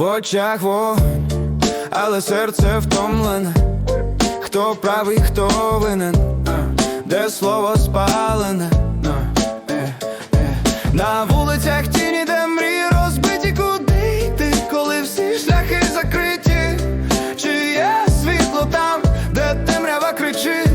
очах вогонь, але серце втомлене. Хто правий, хто винен, де слово спалене, на вулицях тіні, де мрії розбиті, куди йти, коли всі шляхи закриті, чи є світло там, де темрява кричить,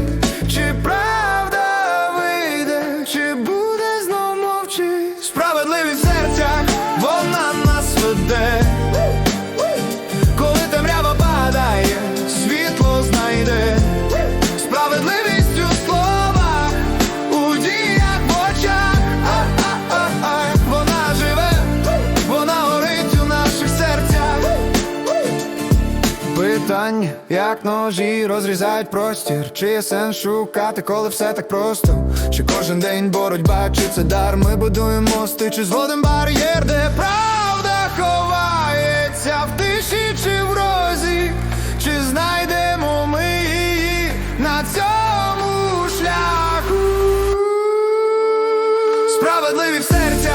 питань, як ножі розрізають простір, чи є сенс шукати, коли все так просто. Чи кожен день боротьба, чи це дар, ми будуємо мости, чи зводим бар'єр, де правда ховається в тиші, чи в розі, чи знайдемо ми її на цьому шляху. Справедливі в серці.